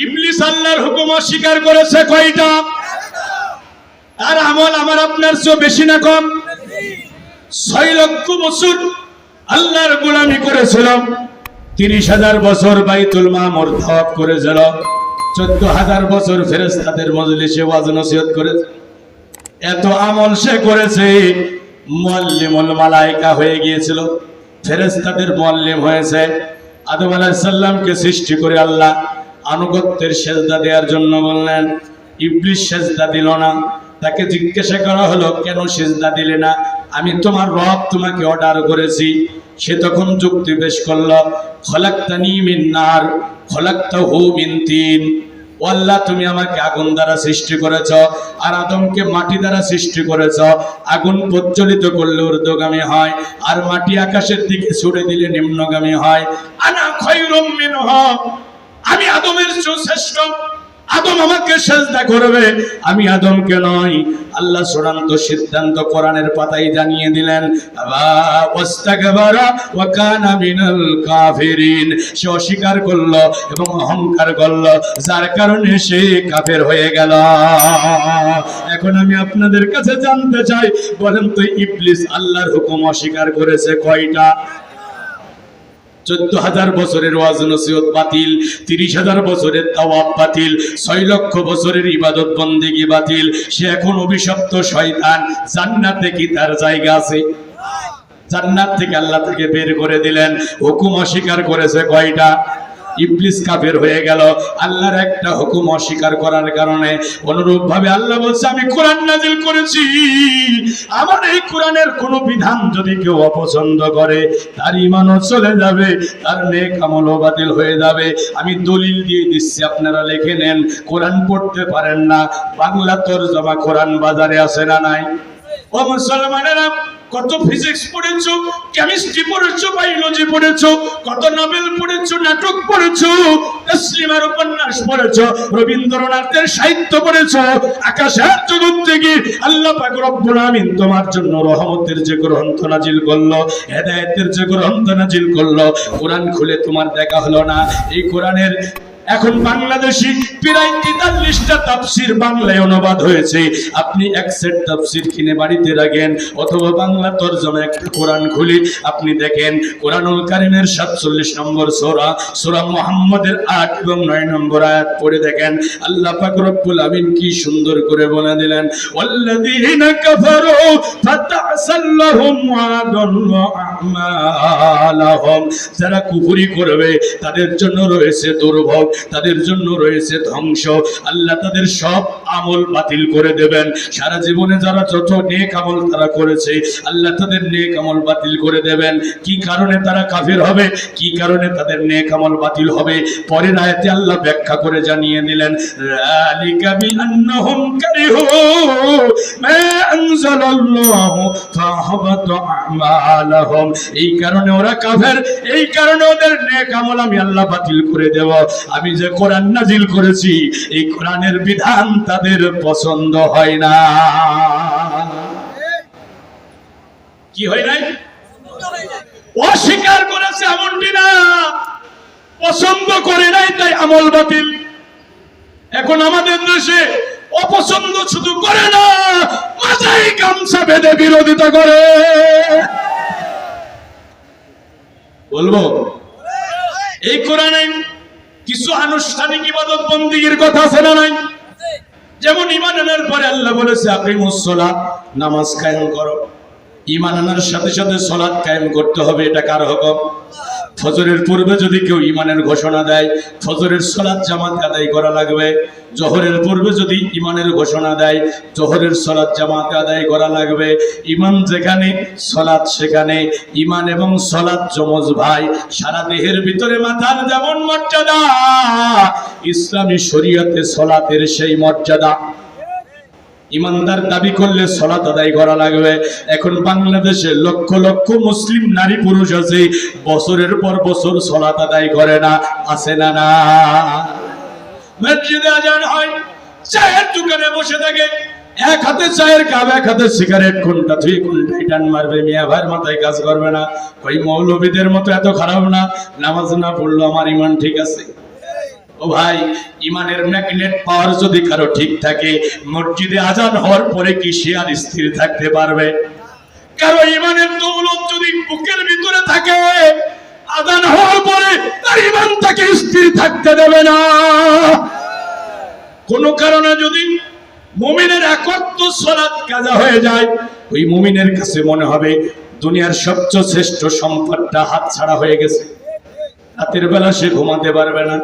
ইবলিস আল্লাহর হুকুম অস্বীকার করেছে কয়টা? আর আমল আমার আপনার চেয়ে বেশি না কম? ছয় লক্ষ বছর আল্লাহর গোলামি করেছিল তিরিশ হাজার বছর বাইতুল মামুর ধাওয়াত করেছিল। চোদ্দ হাজার বছর ফেরেস্তাদের মজলিসে ওয়াজ নসিহত করেছে। এত আমল সে করেছে, মুআল্লিমুল মালাইকা হয়ে গিয়েছিল। ফেরেশতাদের মুআল্লিম হয়েছে। আদম আলাইহিস সালামকে সৃষ্টি করে আল্লাহ আনুগত্যের সেজদা দেওয়ার জন্য বললেন, ইবলিস সেজদা দিল না। তাকে জিজ্ঞাসা করা হলো, কেন সেজদা দিলে না? আমি তোমার রব তোমাকে অর্ডার করেছি। সে তখন যুক্তি পেশ করল, খলাক্তানি মিন নার, খলাক্তাহু মিন তিন। ও আল্লাহ, তুমি আমাকে আগুন দ্বারা সৃষ্টি করেছ আর আদমকে মাটি দ্বারা সৃষ্টি করেছ। আগুন প্রজ্বলিত করলে ঊর্ধ্বগামী হয় আর মাটি আকাশের দিকে ছুড়ে দিলে নিম্নগামী হয়। আনা খৈরুম মিনহ। আমি আদমের শ্রেষ্ঠ। আদম আমাকে সেজদা করবে। আমি আদমকে নয়, আল্লাহ চূড়ান্ত সিদ্ধান্ত কোরআনের পাতায় জানিয়ে দিলেন সে অস্বীকার করল এবং অহংকার করল, যার কারণে সে কাফের হয়ে গেল। এখন আমি আপনাদের কাছে জানতে চাই, বলেন তো ইবলিস আল্লাহর হুকুম অস্বীকার করেছে কয়টা? চোদ্দ হাজার বছরের ওয়াজ নসিহত বাতিল তিরিশ হাজার বছরের তাওয়াব বাতিল, ছয় লক্ষ বছরের ইবাদত বন্দেগি বাতিল। সে এখন অভিশপ্ত শয়তান, জান্নাতে কি তার জায়গা আছে? জান্নাত থেকে আল্লাহ থেকে বের করে দিলেন। হুকুম অস্বীকার করেছে কয়টা? ইবলিস কাফের হয়ে গেল। আল্লাহর একটা হুকুম অস্বীকার করার কারণে অনুরূপ ভাবে আল্লাহ বলছে, আমি কোরআন নাজিল করেছি। আমার এই কোরআনের কোনো বিধান যদি কেউ অপছন্দ করে, তার ইমানও চলে যাবে, তার নেক আমলও বাতিল হয়ে যাবে। আমি দলিল দিয়ে দিচ্ছি, আপনারা লিখে নেন। কোরআন পড়তে পারেন না। বাংলা তরজমা কোরআন বাজারে আছে না নাই? ও মুসলমানেরা, কত ফিজিক্স পড়েছো কেমিস্ট্রি পড়েছো বায়োলজি পড়েছো, কত নোবেল পড়েছো, নাটক পড়েছো উপন্যাস পড়েছো, রবীন্দ্রনাথের সাহিত্য পড়েছো, আকাশের জগৎ থেকে আল্লাহ পাক রব্বুল আমিন তোমার জন্য রহমতের যে গ্রন্থ নাজিল করল, হেদায়েতের যে গ্রন্থ নাজিল করল, কোরআন খুলে তোমার দেখা হলো না। এই কোরআনের এখন বাংলাদেশি প্রায় তেতাল্লিশটা তাফসির বাংলায় অনুবাদ হয়েছে। আপনি এক সেট তাফসির কিনে বাড়িতে রাখেন, অথবা বাংলা তর্জমা একটা কোরআন খুলি। আপনি দেখেন, কোরআনুল কারিমের সাতচল্লিশ নম্বর সোরা সোরা মোহাম্মদের আট এবং নয় নম্বর আয়াত পড়ে দেখেন। আল্লাহ পাক রব্বুল আমিন কি সুন্দর করে বলে দিলেন যারা কুফরি করবে, তাদের জন্য রয়েছে দুর্ভোগ। তাদের জন্য রয়েছে ধ্বংস। আল্লাহ তাদের সব আমল বাতিল করে দেবেন। সারা জীবনে যারা যত নেক আমল তারা করেছে, আল্লাহ তাদের নেক আমল বাতিল করে দেবেন। কি কারণে তারা কাফির হবে? কি কারণে তাদের নেক আমল বাতিল হবে? পরের আয়াতে আল্লাহ ব্যাখ্যা করে জানিয়ে দিলেন এই কারণে ওরা কাফের, এই কারণে ওদের নেক আমল আমি আল্লাহ বাতিল করে দেব। আমি যে কোরআন নাজিল করেছি, এই কোরআনের বিধান তাদের পছন্দ হয় না। কি হয় নাই? অস্বীকার করেছে এমনটি না। পছন্দ করে নাই, তাই আমল বাতিল। এখন আমাদের দেশে অপছন্দ শুধু করে না, মাথায় গামছা বেঁধে বিরোধিতা করে। বলব, এই কোরআনে কিছু আনুষ্ঠানিক ইবাদত বন্দীর কথা আছে না নাই? যেমন ইমান আনার পরে আল্লাহ বলেছে আপনি মুসলা নামাজ কায়েম করো। ইমান আনার সাথে সাথে সলাদ কায়েম করতে হবে, এটা কার হুকুম? ফজরের পূর্বে যদি কেউ ইমানের ঘোষণা দেয়, ফজরের সলাৎ জামাত আদায় করা লাগবে। জহরের পূর্বে যদি ইমানের ঘোষণা দেয়, জহরের সলাৎ জামাত আদায় করা লাগবে। ইমান যেখানে সলাৎ সেখানে। ইমান এবং সলাৎ যমজ ভাই, সারা দেহের ভিতরে মাথার যেমন মর্যাদা, ইসলামী শরীয়তে সলাতের সেই মর্যাদা। ইমানদার দাবি করলে সলাত আদায় করা লাগবে। এখন বাংলাদেশে লক্ষ লক্ষ মুসলিম নারী পুরুষ আছে, বছরের পর বছর সলাত আদায় করে না, আছে না না? হয়, চায়ের দোকানে বসে থাকে, এক হাতে চায়ের এক হাতে সিগারেট, কোনটা তুই মারবে মাথায় কাজ করবে না। ওই মৌলবীদের মতো এত খারাপ না, নামাজ না পড়ল আমার ইমান ঠিক আছে। ও ভাই, ইমানের ম্যাগনেট পাওয়ার যদি কারও ঠিক থাকে, মসজিদে আজান হওয়ার পরে কি সে আর স্থির থাকতে পারবে? কারও ইমানের দৌলত যদি বুকের ভিতরে থাকে, আজান হওয়ার পরে তার ইমান তাকে স্থির থাকতে দেবে না। কোন কারণে যদি মুমিনের একত্র সলাৎ কাজা হয়ে যায়, ওই মুমিনের কাছে মনে হবে, দুনিয়ার সবচেয়ে শ্রেষ্ঠ সম্পদটা হাত ছাড়া হয়ে গেছে। রাতের বেলা সে ঘুমাতে পারবে না।